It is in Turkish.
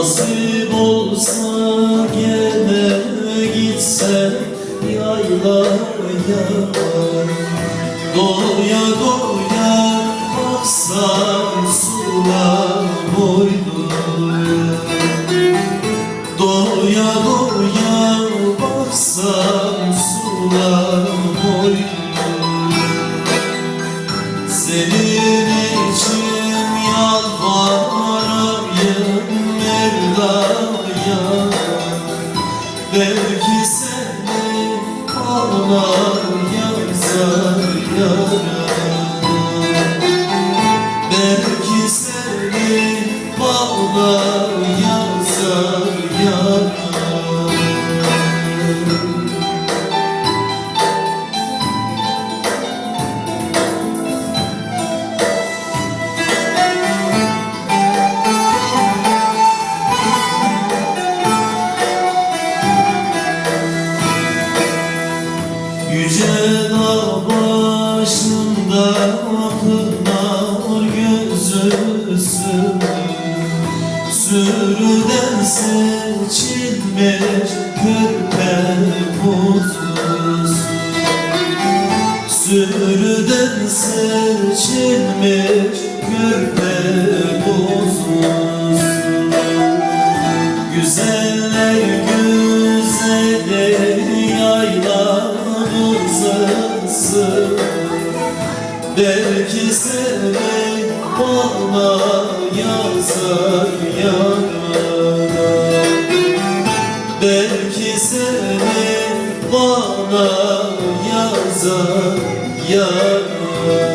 Nasip olsa gene gitse yaylaya Doya doya baksam sular boydur. Belki seni ağlar yazar gözüsü Sürüden seçilmiş körpe kuzusu Sürüden seçilmiş körpe kuzusu Güzeller güzeli yaylamızsın Belki seni bana yazar yarana Belki seni bana yazar yarana